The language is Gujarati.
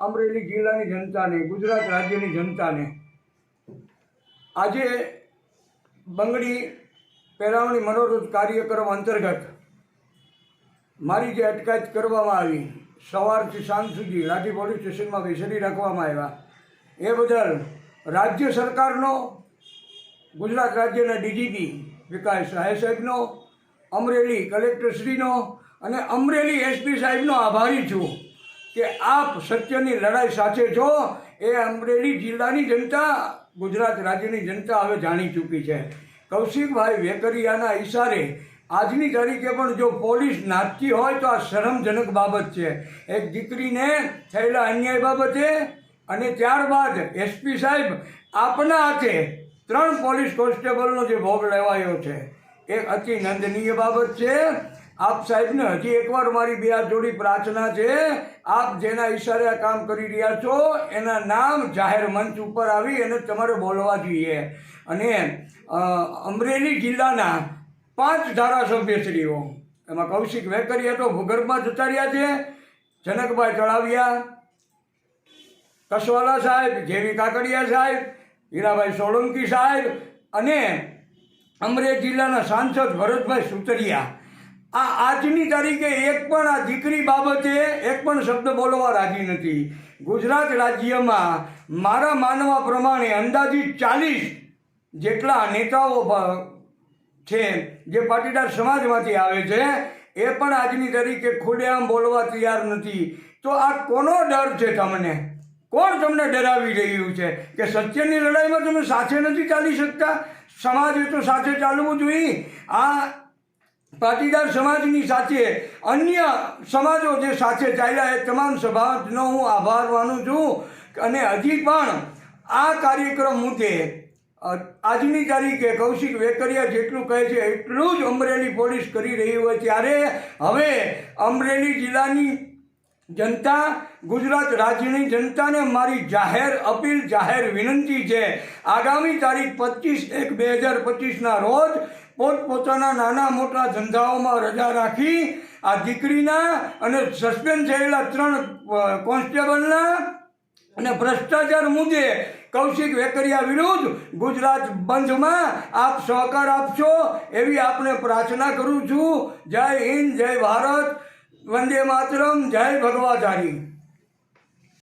અમરેલી જિલ્લાની જનતાને, ગુજરાત રાજ્યની જનતાને. આજે બંગડી પહેરાવણી મનોરથ કાર્યક્રમ અંતર્ગત મારી જે અટકાયત કરવામાં આવી, સવારથી સાંજ સુધી લાઠી પોલીસ સ્ટેશનમાં બેસરી રાખવામાં આવ્યા. એ બદલ રાજ્ય સરકારનો, ગુજરાત રાજ્યના ડીજીપી વિકાસ સહાય સાહેબનો, અમરેલી કલેક્ટરશ્રીનો અને અમરેલી એસપી સાહેબનો આભારી છું. કે આપ સત્યની લડાઈ સાથે છો, એ અમરેલી જિલ્લાની જનતા, ગુજરાત રાજ્યની જનતા હવે જાણી ચૂકી છે. કૌશિકભાઈ વેકરિયાના ઈશારે, આજની તારીખે પણ જો પોલીસ નાચતી હોય તો આ શરમજનક બાબત છે. એક દીકરીને થયેલા અન્યાય બાબતે અને ત્યારબાદ એસપી સાહેબ આપના હાથે ત્રણ પોલીસ કોન્સ્ટેબલનો જે ભોગ લેવાયો છે. એ અતિ નંદનીય બાબત છે. આપ સાહેબને હજી એકવાર મારી બે હાથ જોડી પ્રાર્થના છે. આપ જેના ઈશારે આ કામ કરી રહ્યા છો, એના નામ જાહેર મંચ ઉપર આવી અને તમારે બોલવા જોઈએ. અને અમરેલી જિલ્લાના પાંચ ધારાસભ્યશ્રીઓ, એમાં કૌશિક વેકરિયા તો ભૂગર્ભમાં જતા રહ્યા છે, જનકભાઈ તળાવિયા, કસવાલા સાહેબ, જેવી કાકડિયા સાહેબ, હીરાભાઈ સોલંકી સાહેબ અને અમરેલી જિલ્લાના સાંસદ ભરતભાઈ સુતરિયા. આ આજની તારીખે એક પણ આ દીકરી બાબતે એક પણ શબ્દ બોલવા રાજી નથી. ગુજરાત રાજ્યમાં મારા માનવા પ્રમાણે અંદાજિત ચાલીસ જેટલા નેતાઓ છે, જે પાટીદાર સમાજમાંથી આવે છે, એ પણ આજની તારીખે ખુલ્લેઆમ બોલવા તૈયાર નથી. તો આ કોનો ડર છે તમને? કોણ તમને ડરાવી રહ્યું છે? કે સત્યની લડાઈમાં તમે સાથે નથી ચાલી શકતા? સમાજે તો સાથે ચાલવું જોઈએ. આ પાટીદાર સમાજની સાથે, અન્ય સમાજો જે સાથે ચાલ્યા એ તમામ સમાજનો હું આભાર માનું છું. અને હજી પણ આ કાર્યક્રમ મુદ્દે આજની તારીખે કૌશિક વેકરિયા જેટલું કહે છે, એટલું જ અમરેલી પોલીસ કરી રહી હોય ત્યારે હવે અમરેલી જિલ્લાની જનતા, ગુજરાત રાજ્યની જનતાને મારી જાહેર અપીલ, જાહેર વિનંતી છે. આગામી તારીખ પચીસ એક બે હજાર પચીસના રોજ પોતપોતાના નાના મોટા ધંધાઓમાં રજા રાખી આ દીકરીના અને સસ્પેન્ડ થયેલા ત્રણ કોન્સ્ટેબલના અને ભ્રષ્ટાચાર મુદ્દે કૌશિક વેકરિયા વિરુદ્ધ ગુજરાત બંધમાં આપ સહકાર આપશો એવી આપણે પ્રાર્થના કરું છું. જય હિન્દ, જય ભારત, વંદે માતરમ, જય ભગવાધારી.